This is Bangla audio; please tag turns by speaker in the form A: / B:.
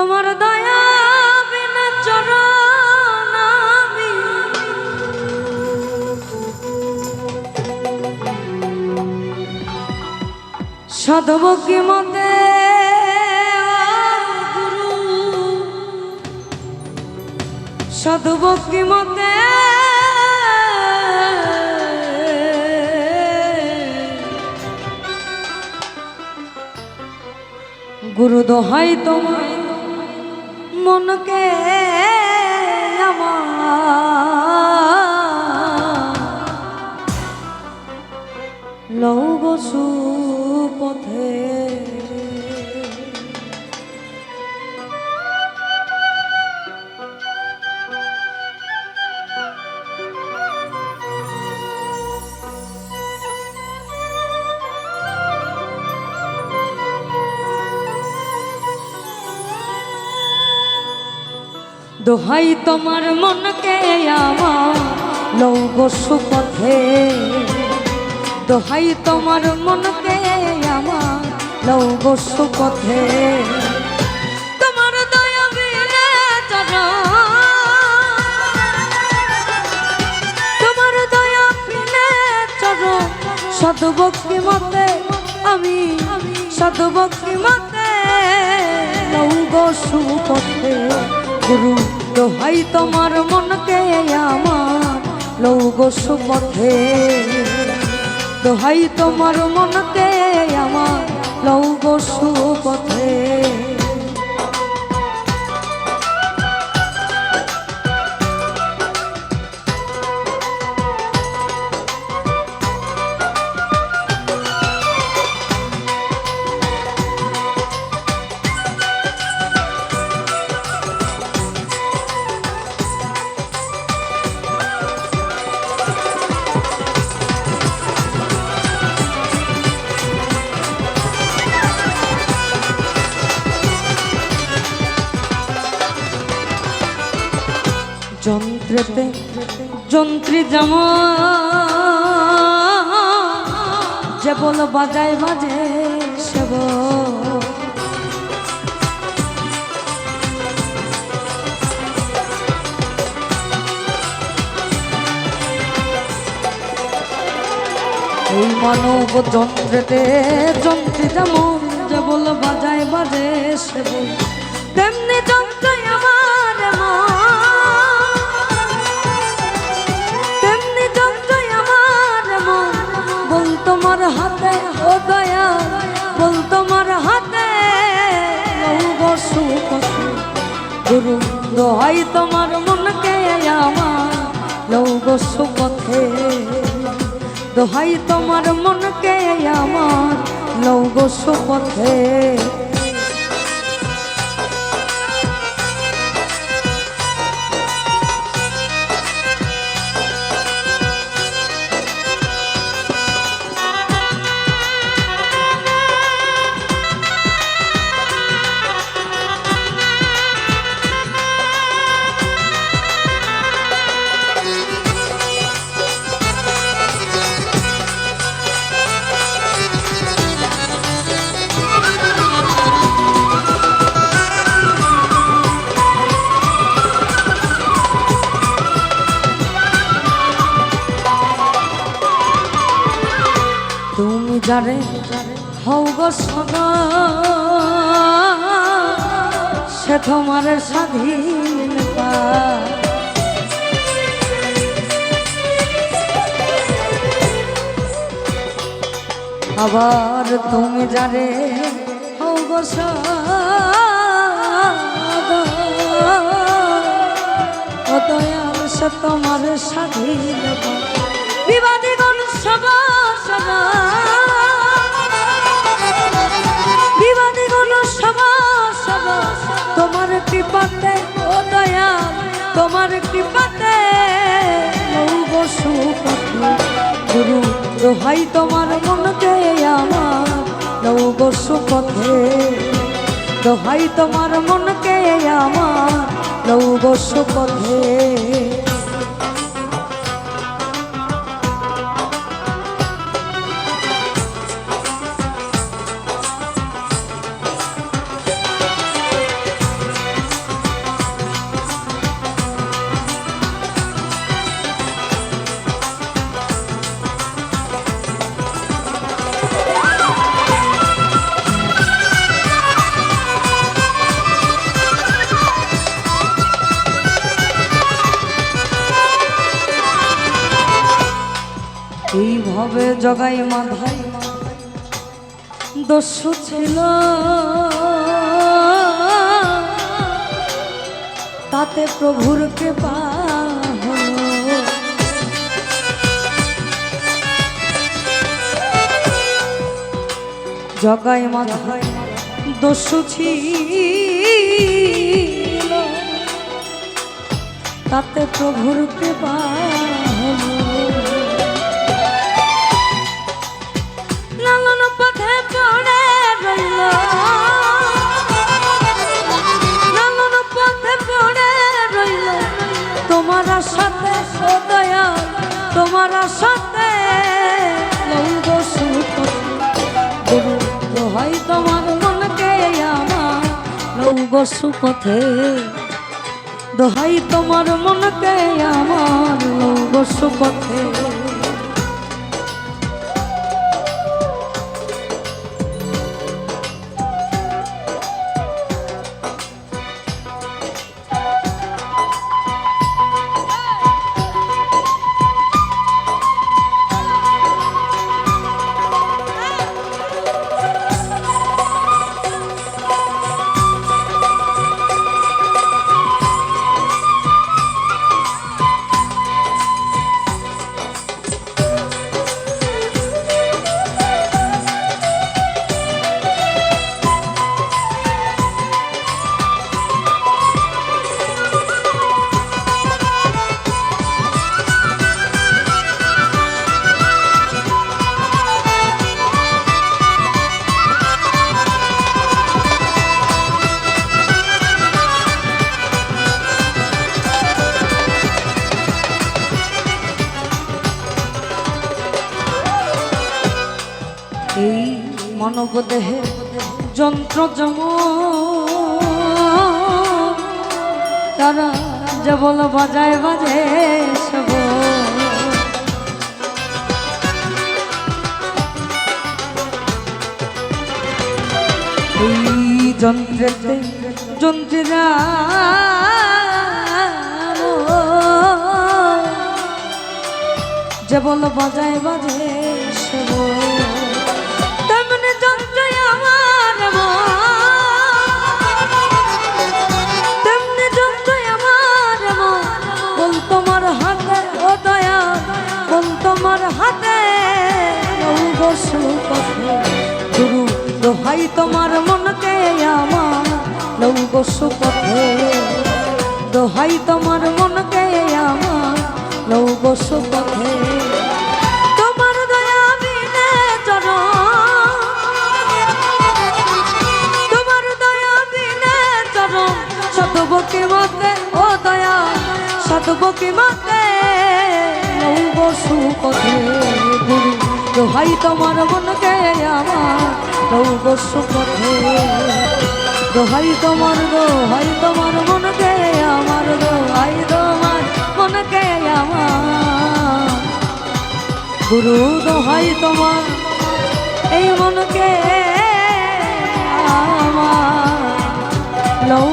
A: তোমার দয়া বিনা চরণ মতে গুরু। মতে গুরু দোহাই তোমার মনকে আমার দোহাই তোমার মনকে আমার লৌ গসু পথে দোহাই তোমার মনকে আমার লৌ গসু পথে তোমার দয়া মতে আমি সদভক্তি মতে লৌ গসু পথে গুরু দোহাই তোমার মনকে আমার লৌ সুপথে। দোহাই তোমার মনকে আমার লৌ গসু যন্ত্রেতে যন্ত্রী যেমন যে বল বাজায় বাজে সেব এই মানব যন্ত্রেতে যন্ত্রী যেমন যে বল বাজায় বাজে সেব তেমনি যন্ত্রই আমার মন গুরু দোহাই তোমার মনকে আমার লৌ বসু পথে দোহাই তোমার মনকে আমার লৌ বসু যারে হও গো সে তোমার স্বাধীন। আবার তুমি যারে হও গো সদা ও সে তোমার স্বাধীন। বিবাদী তোমার কৃপাতে গুরু, দোহাই তোমার মনকে আমার। নৌ বসু পথে। দোহাই তোমার মনকে আমার। নৌ বসু পথে। জগাই মাধাই দস্যু ছিল। তাতে প্রভুর হলো। জগাই মাধাই দস্যু ছিল। তাতে প্রভুর কৃপা লৌগ সুপথে দোহাই তোমার মনকে আমার লৌগ সুপথে মানব দেহে যন্ত্র জম তারা যেবল বাজায় বাজে সব। যন্ত্রেতে যন্ত্রীরা যেবল বাজায় বাজে দোহাই তোমার মনকে আমার লৌহ সুপথে দোহাই তোমার মনকে আমার লৌহ সুপথে তোমার দয়া বিনে চরণ। তোমার মতে, ও দয়া সতবকে মতে লৌব সুপথে গুরু দোহাই তোমার মনকে আমার সুপথে। দোহাই তোমার দোহাই তোমার মনকে আমার দোহাই তোমার মনকে আমার। গুরু দোহাই তোমার এই মনকে আমার। লৌ